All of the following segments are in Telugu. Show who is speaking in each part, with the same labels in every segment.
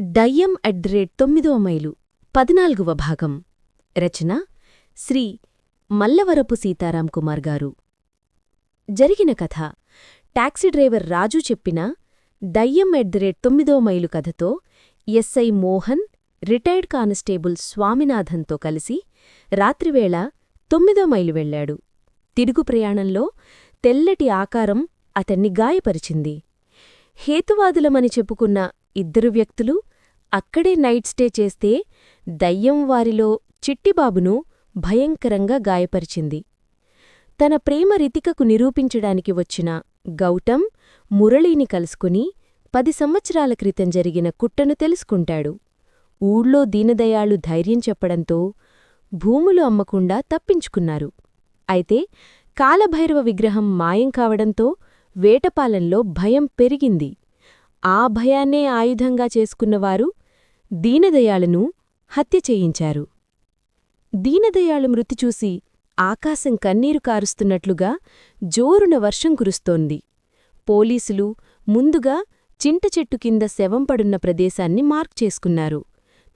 Speaker 1: దయ్యం అట్ రేట్ తొమ్మిదవ మైలు పద్నాలుగవ భాగం. రచన శ్రీ మల్లవరపు సీతారాం కుమార్ గారు. జరిగిన కథ టాక్సీ డ్రైవర్ రాజు చెప్పిన దయ్యం ఎట్ ది రేట్ తొమ్మిదో మైలు కథతో ఎస్ఐ మోహన్ రిటైర్డ్ కానిస్టేబుల్ స్వామినాథన్తో కలిసి రాత్రివేళ తొమ్మిదో మైలు వెళ్ళాడు తిరుగు ప్రయాణంలో తెల్లటి ఆకారం అతన్ని గాయపరిచింది. హేతువాదులమని చెప్పుకున్న ఇద్దరు వ్యక్తులు అక్కడే నైట్ స్టే చేస్తే దయ్యం వారిలో చిట్టిబాబును భయంకరంగా గాయపరిచింది. తన ప్రేమ రితికకు నిరూపించడానికి వచ్చిన గౌతమ్ మురళీని కలుసుకుని పది సంవత్సరాల క్రితం జరిగిన కుట్టను తెలుసుకుంటాడు. ఊళ్ళో దీనదయాళు ధైర్యం చెప్పడంతో భూములు అమ్మకుండా తప్పించుకున్నారు. అయితే కాలభైరవ విగ్రహం మాయం కావడంతో వేటపాలెంలో భయం పెరిగింది. ఆ భయాన్నే ఆయుధంగా చేసుకున్నవారు దీనదయాళును హత్య చేయించారు. దీనదయాళు మృతి చూసి ఆకాశం కన్నీరు కారుస్తున్నట్లుగా జోరున వర్షం కురుస్తోంది. పోలీసులు ముందుగా చింటచెట్టు కింద శవం పడున్న ప్రదేశాన్ని మార్క్ చేసుకున్నారు.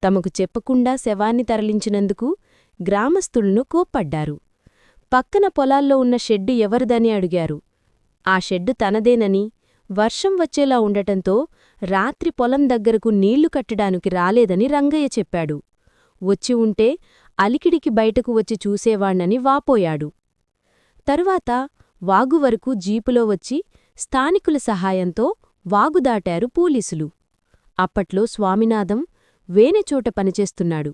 Speaker 1: తమకు చెప్పకుండా శవాన్ని తరలించినందుకు గ్రామస్తులను కోప్పడ్డారు. పక్కన పొలాల్లో ఉన్న షెడ్డు ఎవరిదని అడిగారు. ఆ షెడ్డు తనదేనని వర్షం వచ్చేలా ఉండటంతో రాత్రి పొలం దగ్గరకు నీళ్ళు కట్టడానికి రాలేదని రంగయ్య చెప్పాడు. వచ్చి ఉంటే అలికిడికి బయటకు వచ్చి చూసేవాణ్ణని వాపోయాడు. తరువాత వాగు వరకు జీపులో వచ్చి స్థానికుల సహాయంతో వాగు దాటారు పోలీసులు. అప్పట్లో స్వామినాథం వేనెచోట పనిచేస్తున్నాడు.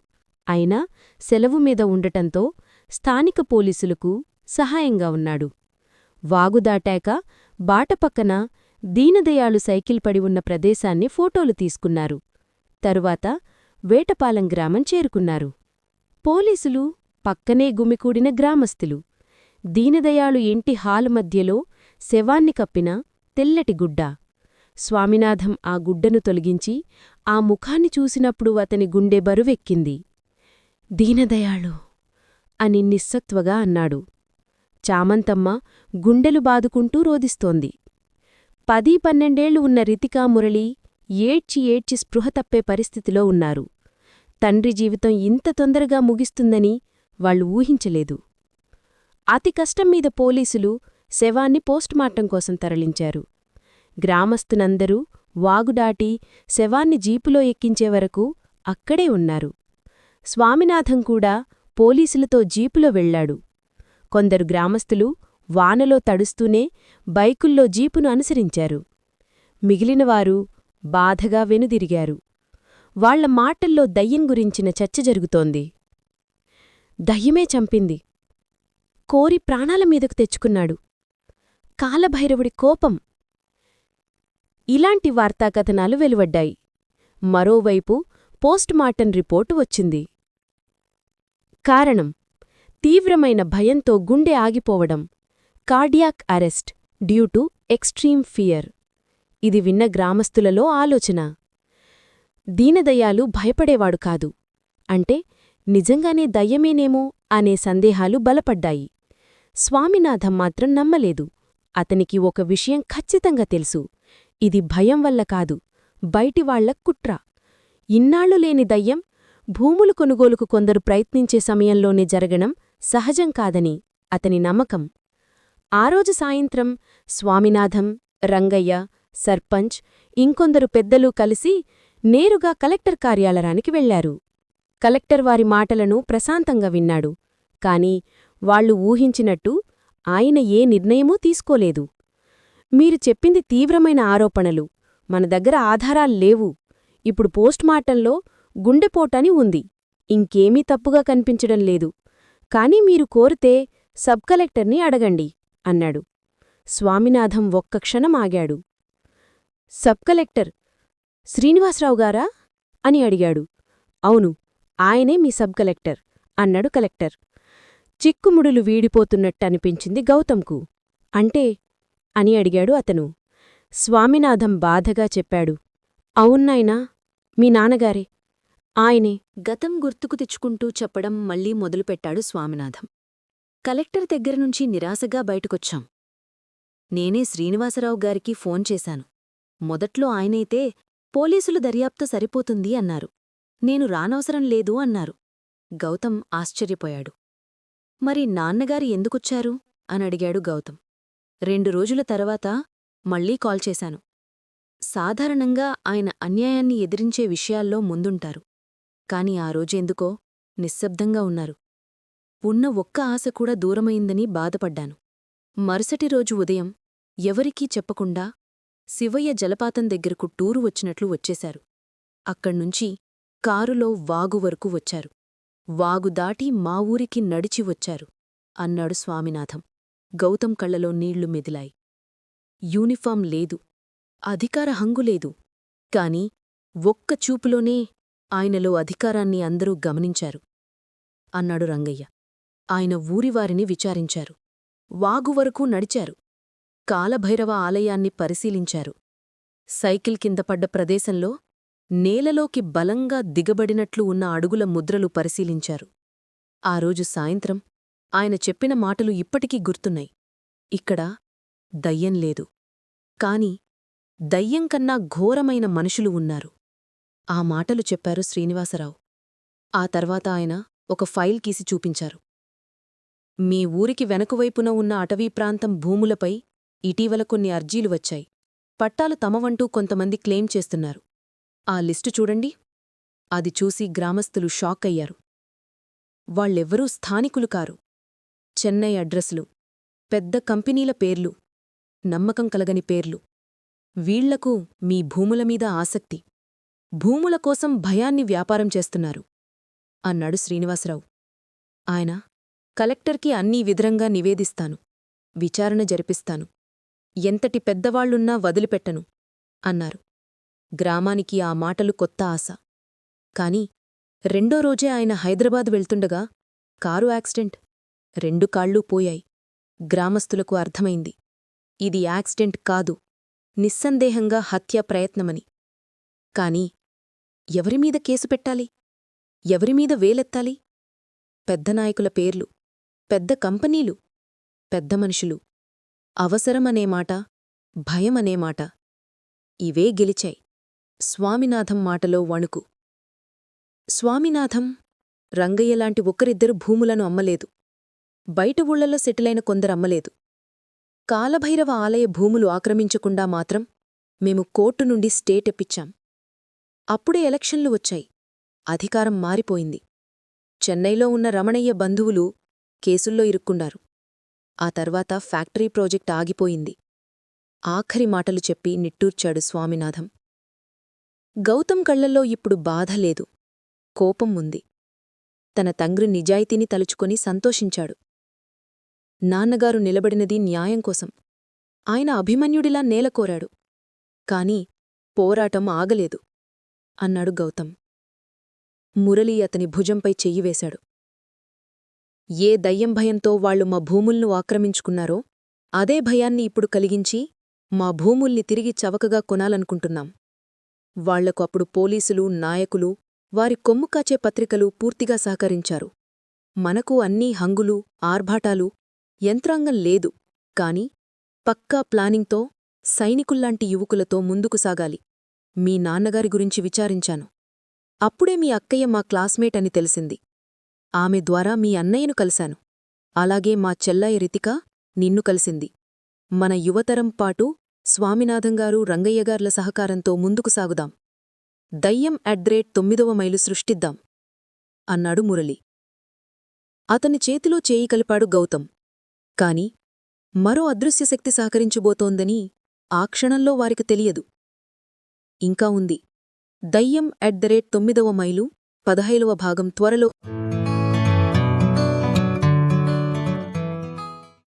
Speaker 1: అయినా సెలవు మీద ఉండటంతో స్థానిక పోలీసులకు సహాయంగా ఉన్నాడు. వాగు దాటాక బాటపక్కన దీనదయాళు సైకిల్ పడి ఉన్న ప్రదేశాన్ని ఫోటోలు తీసుకున్నారు. తరువాత వేటపాలెం గ్రామం చేరుకున్నారు. పోలీసులు పక్కనే గుమికూడిన గ్రామస్థులు. దీనదయాళు ఇంటి హాలు మధ్యలో శవాన్ని కప్పిన తెల్లటి గుడ్డ. స్వామినాథం ఆ గుడ్డను తొలగించి ఆ ముఖాన్ని చూసినప్పుడు అతని గుండె బరువెక్కింది. దీనదయాళు అని నిస్సత్వగా అన్నాడు. చామంతమ్మ గుండెలు బాదుకుంటూ రోదిస్తోంది పదీ పన్నెండేళ్ళు ఉన్న రితికా మురళి ఏడ్చి ఏడ్చి స్పృహ తప్పే పరిస్థితిలో ఉన్నారు. తండ్రి జీవితం ఇంత తొందరగా ముగిస్తుందని వాళ్ళు ఊహించలేదు. అతి కష్టం మీద పోలీసులు శవాన్ని పోస్టుమార్టం కోసం తరలించారు. గ్రామస్తునందరూ వాగుడాటి శవాన్ని జీపులో ఎక్కించే వరకు అక్కడే ఉన్నారు. స్వామినాథం కూడా పోలీసులతో జీపులో వెళ్ళాడు కొందరు గ్రామస్తులు వానలో తడుస్తూనే బైకుల్లో జీపును అనుసరించారు. మిగిలినవారు బాధగా వెనుదిరిగారు. వాళ్ళ మాటల్లో దయ్యం గురించిన చర్చ జరుగుతోంది. దయ్యమే చంపింది. కోరి ప్రాణాల మీదకు తెచ్చుకున్నాడు. కాలభైరవుడి కోపం. ఇలాంటి వార్తాకథనాలు వెలువడ్డాయి. మరోవైపు పోస్టుమార్టం రిపోర్టు వచ్చింది. కారణం. తీవ్రమైన భయంతో గుండె ఆగిపోవడం. Cardiac arrest due to extreme fear. ఇది విన్న గ్రామస్తులలో ఆలోచన. దీనదయాలు భయపడేవాడు కాదు. అంటే నిజంగానే దయ్యమేనేమో అనే సందేహాలు బలపడ్డాయి. స్వామినాథం మాత్రం నమ్మలేదు. అతనికి ఒక విషయం ఖచ్చితంగా తెలుసు. ఇది భయం వల్ల కాదు. బయటివాళ్ళ కుట్ర. ఇన్నాళ్ళు లేని దయ్యం భూములు కొనుగోలుకు కొందరు ప్రయత్నించే సమయంలోనే జరగడం సహజం కాదని అతని నమ్మకం. ఆ రోజు సాయంత్రం స్వామినాథం రంగయ్య సర్పంచ్ ఇంకొందరు పెద్దలు కలిసి నేరుగా కలెక్టర్ కార్యాలయానికి వెళ్ళారు కలెక్టర్ వారి మాటలను ప్రశాంతంగా విన్నాడు. కాని వాళ్ళు ఊహించినట్టు ఆయన ఏ నిర్ణయమూ తీసుకోలేదు. మీరు చెప్పింది తీవ్రమైన ఆరోపణలు. మన దగ్గర ఆధారాలు లేవు. ఇప్పుడు పోస్టుమార్టంలో గుండెపోటని ఉంది. ఇంకేమీ తప్పుగా కనిపించడం లేదు. కాని మీరు కోరితే సబ్ కలెక్టర్ని అడగండి. అన్నాడు. స్వామినాథం ఒక్క క్షణం ఆగాడు. సబ్ కలెక్టర్ శ్రీనివాసరావు గారా? అని అడిగాడు. అవును ఆయనే మీ సబ్ కలెక్టర్ అన్నాడు కలెక్టర్. చిక్కుముడులు వీడిపోతున్నట్టనిపించింది గౌతంకు అంటే? అని అడిగాడు అతను. స్వామినాథం బాధగా చెప్పాడు. అవున్నాయినా మీ నాన్నగారే. ఆయనే. గతం గుర్తుకు తెచ్చుకుంటూ చెప్పడం మళ్ళీ మొదలుపెట్టాడు స్వామినాథం. కలెక్టర్ దగ్గరనుంచి నిరాశగా బయటకొచ్చాం. నేనే శ్రీనివాసరావు గారికి ఫోన్ చేశాను. మొదట్లో ఆయనైతే
Speaker 2: పోలీసులు దర్యాప్తు సరిపోతుంది అన్నారు. నేను రానవసరం లేదు అన్నారు. గౌతమ్ ఆశ్చర్యపోయాడు. మరి నాన్నగారు ఎందుకొచ్చారు? అని అడిగాడు గౌతమ్. రెండు రోజుల తర్వాత మళ్ళీ కాల్ చేశాను. సాధారణంగా ఆయన అన్యాయాన్ని ఎదిరించే విషయాల్లో ముందుంటారు. కాని ఆ రోజెందుకో నిశ్శబ్దంగా ఉన్నారు. ఉన్న ఒక్క ఆశ కూడా దూరమైందని బాధపడ్డాను. మరుసటి రోజు ఉదయం ఎవరికీ చెప్పకుండా శివయ్య జలపాతం దగ్గరకు టూరు వచ్చినట్లు వచ్చేశారు. అక్కడ్నుంచి కారులో వాగు వరకు వచ్చారు. వాగు దాటి మా ఊరికి నడిచి వచ్చారు అన్నాడు స్వామినాథం. గౌతం కళ్ళలో నీళ్ళు మెదిలాయి. యూనిఫాం లేదు అధికార హంగు లేదు. కాని ఒక్క చూపులోనే ఆయనలో అధికారాన్ని అందరూ గమనించారు అన్నాడు రంగయ్య. ఆయన ఊరివారిని విచారించారు. వాగు వరకు నడిచారు. కాలభైరవ ఆలయాన్ని పరిశీలించారు. సైకిల్ కింద పడ్డ ప్రదేశంలో నేలలోకి బలంగా దిగబడినట్లు ఉన్న అడుగుల ముద్రలు పరిశీలించారు. ఆ రోజు సాయంత్రం ఆయన చెప్పిన మాటలు ఇప్పటికీ గుర్తున్నాయి. ఇక్కడ దయ్యం లేదు. కాని దయ్యం కన్నా ఘోరమైన మనుషులు ఉన్నారు. ఆ మాటలు చెప్పారు శ్రీనివాసరావు. ఆ తర్వాత ఆయన ఒక ఫైల్ గీసి చూపించారు. మీ ఊరికి వెనకవైపున ఉన్న అటవీ ప్రాంతం భూములపై ఇటీవల కొన్ని అర్జీలు వచ్చాయి. పట్టాలు తమవంటూ కొంతమంది క్లెయిమ్ చేస్తున్నారు. ఆ లిస్టు చూడండి. అది చూసి గ్రామస్తులు షాక్ అయ్యారు. వాళ్ళెవ్వరూ స్థానికులు కారు. చెన్నై అడ్రస్లు. పెద్ద కంపెనీల పేర్లు. నమ్మకం కలగని పేర్లు. వీళ్ళకు మీ భూముల మీద ఆసక్తి. భూముల కోసం భయాన్ని వ్యాపారం చేస్తున్నారు. అన్నాడు శ్రీనివాసరావు. ఆయన కలెక్టర్కి అన్నీ విధంగా నివేదిస్తాను. విచారణ జరిపిస్తాను. ఎంతటి పెద్దవాళ్ళున్నా వదిలిపెట్టను అన్నారు. గ్రామానికి ఆ మాటలు కొత్త ఆశ. కాని రెండో రోజే ఆయన హైదరాబాద్ వెళ్తుండగా కారు యాక్సిడెంట్. రెండు కాళ్ళూ పోయాయి. గ్రామస్తులకు అర్థమైంది. ఇది యాక్సిడెంట్ కాదు. నిస్సందేహంగా హత్యా ప్రయత్నమని. కాని ఎవరిమీద కేసు పెట్టాలి? ఎవరిమీద వేలెత్తాలి? పెద్ద నాయకుల పేర్లు. పెద్ద కంపెనీలు పెద్ద మనుషులు. అవసరమనే మాట భయమనే మాట. ఇవే గెలిచాయి. స్వామినాథం మాటలో వణుకు. స్వామినాథం రంగయ్యలాంటి ఒకరిద్దరు భూములను అమ్మలేదు. బయట ఊళ్ళలో సెటిలైన కొందరమ్మలేదు కాలభైరవ ఆలయ భూములు ఆక్రమించకుండా మాత్రం మేము కోర్టు నుండి స్టేట్ ఎప్పిచ్చాం అప్పుడే ఎలక్షన్లు వచ్చాయి. అధికారం మారిపోయింది. చెన్నైలో ఉన్న రమణయ్య బంధువులు కేసుల్లో ఇరుక్కున్నారు. ఆ తర్వాత ఫ్యాక్టరీ ప్రాజెక్ట్ ఆగిపోయింది. ఆఖరి మాటలు చెప్పి నిట్టూర్చాడు స్వామినాథం. గౌతమ్ కళ్ళల్లో ఇప్పుడు బాధ లేదు. కోపం ఉంది. తన తంగ్రి నిజాయితీని తలుచుకొని సంతోషించాడు. నాన్నగారు నిలబడినది న్యాయం కోసం. ఆయన అభిమన్యుడిలా నేలకోరాడు కాని పోరాటం ఆగలేదు. అన్నాడు గౌతమ్. మురళీ అతని భుజంపై చెయ్యివేశాడు ఏ దయ్యం భయంతో వాళ్ళు మా భూముల్ను ఆక్రమించుకున్నారో అదే భయాన్ని ఇప్పుడు కలిగించి మా భూముల్ని తిరిగి చవకగా కొనాలనుకుంటున్నాం. వాళ్ళకు అప్పుడు పోలీసులు నాయకులు వారి కొమ్ము కాచే పత్రికలు పూర్తిగా సహకరించారు. మనకు అన్నీ హంగులు ఆర్భాటాలు యంత్రాంగం లేదు. కాని పక్కా ప్లానింగ్తో సైనికుల్లాంటి యువకులతో ముందుకు సాగాలి. మీ నాన్నగారి గురించి విచారించాను. అప్పుడే మీ అక్కయ్య మా క్లాస్మేట్ అని తెలిసింది. ఆమె ద్వారా మీ అన్నయ్యను కలిశాను. అలాగే మా చెల్లయ్య రితిక నిన్ను కలిసింది. మన యువతరం పాటు స్వామినాథంగారు రంగయ్యగార్ల సహకారంతో ముందుకు సాగుదాం. దయ్యం అడ్రేట్ తొమ్మిదవ మైలు సృష్టిద్దాం. అన్నాడు మురళి. అతని చేతిలో చేయి కలిపాడు గౌతమ్. కాని మరో అదృశ్యశక్తి సహకరించబోతోందని ఆ క్షణంలో వారికి తెలియదు. ఇంకా ఉంది. దయ్యం అట్ ద రేట్ తొమ్మిదవ మైలు పదహైలవ భాగం త్వరలో